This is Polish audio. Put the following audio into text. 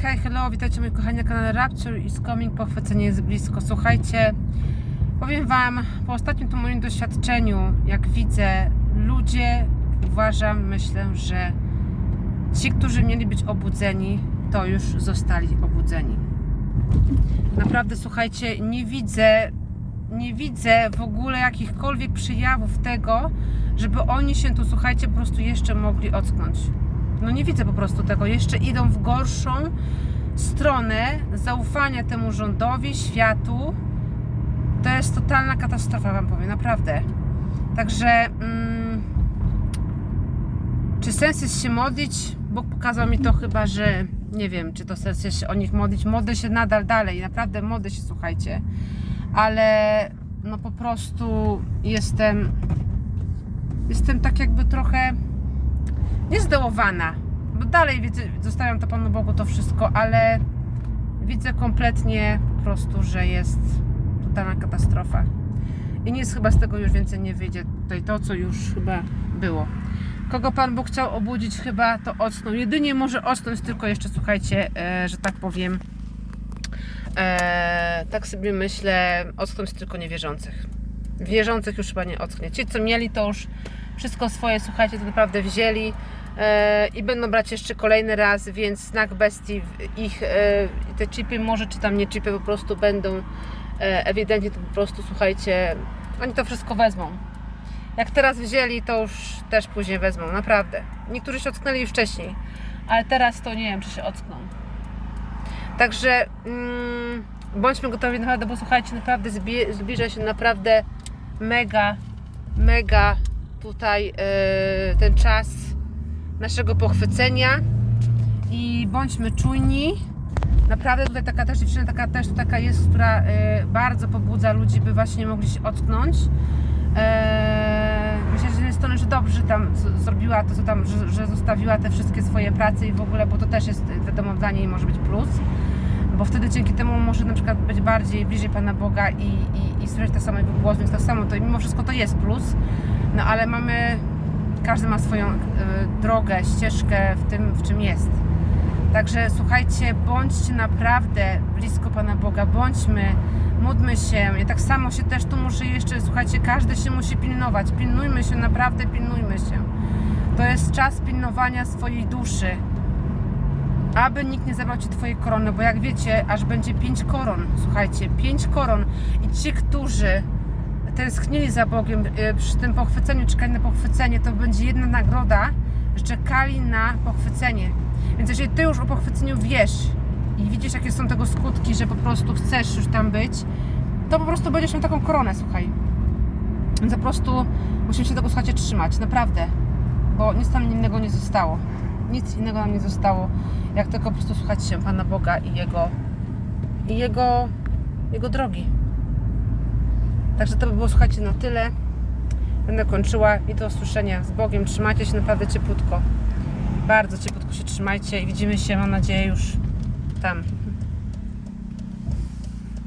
hi, hello, witajcie moi kochani na kanale Rapture is coming, pochwycenie jest blisko. Słuchajcie, powiem Wam, po ostatnim tu moim doświadczeniu, jak widzę, ludzie, uważam, myślę, że ci, którzy mieli być obudzeni, to już zostali obudzeni. Naprawdę, słuchajcie, nie widzę, nie widzę w ogóle jakichkolwiek przejawów tego, żeby oni się tu, słuchajcie, po prostu jeszcze mogli ocknąć. No nie widzę po prostu tego. Jeszcze idą w gorszą stronę zaufania temu rządowi, światu. To jest totalna katastrofa, wam powiem, naprawdę. Także mm, czy sens jest się modlić? Bóg pokazał mi to chyba, że nie wiem, czy to sens jest się o nich modlić. Modlę się nadal dalej, naprawdę modlę się, słuchajcie. Ale no po prostu jestem jestem tak jakby trochę niezdołowana, bo dalej widzę, zostawiam to Panu Bogu to wszystko, ale widzę kompletnie po prostu, że jest totalna katastrofa. I nic chyba z tego już więcej nie wyjdzie. Tutaj to, co już chyba było. Kogo Pan Bóg chciał obudzić, chyba to ocnął. Jedynie może ocnąć tylko jeszcze, słuchajcie, e, że tak powiem, e, tak sobie myślę, ocnąć tylko niewierzących. Wierzących już chyba nie ocknie. Ci, co mieli, to już wszystko swoje, słuchajcie, to naprawdę wzięli e, i będą brać jeszcze kolejny raz, więc znak bestii, ich e, te chipy, może czy tam nie chipy, po prostu będą e, ewidentnie to po prostu, słuchajcie, oni to wszystko wezmą. Jak teraz wzięli, to już też później wezmą, naprawdę. Niektórzy się ocknęli już wcześniej, ale teraz to nie wiem, czy się ockną. Także mm, bądźmy gotowi naprawdę, bo słuchajcie, naprawdę zbliża się naprawdę mega, mega tutaj e, ten czas naszego pochwycenia i bądźmy czujni. Naprawdę tutaj taka też dziewczyna, taka też taka jest, która e, bardzo pobudza ludzi, by właśnie mogli się otknąć. E, myślę, że z jednej strony, że dobrze tam zrobiła to, co tam, że, że zostawiła te wszystkie swoje prace i w ogóle, bo to też jest wiadomo dla niej może być plus bo wtedy dzięki temu może na przykład być bardziej bliżej Pana Boga i, i, i słyszeć tak samo jego głos, więc tak samo to mimo wszystko to jest plus, no ale mamy, każdy ma swoją e, drogę, ścieżkę w tym, w czym jest. Także słuchajcie, bądźcie naprawdę blisko Pana Boga, bądźmy, módlmy się. Ja tak samo się też tu muszę jeszcze, słuchajcie, każdy się musi pilnować. Pilnujmy się, naprawdę pilnujmy się. To jest czas pilnowania swojej duszy aby nikt nie zabrał Ci Twojej korony, bo jak wiecie, aż będzie pięć koron, słuchajcie, pięć koron i ci, którzy tęsknili za Bogiem e, przy tym pochwyceniu, czekali na pochwycenie, to będzie jedna nagroda, że czekali na pochwycenie. Więc jeżeli Ty już o pochwyceniu wiesz i widzisz, jakie są tego skutki, że po prostu chcesz już tam być, to po prostu będziesz miał taką koronę, słuchaj. Więc po prostu musimy się tego, słuchajcie, trzymać, naprawdę, bo nic tam innego nie zostało. Nic innego nam nie zostało, jak tylko po prostu słuchać się Pana Boga i Jego, i Jego, Jego drogi. Także to by było, słuchajcie, na tyle. Będę kończyła i do usłyszenia z Bogiem. Trzymajcie się naprawdę ciepłutko. Bardzo ciepłutko się trzymajcie i widzimy się, mam nadzieję, już tam.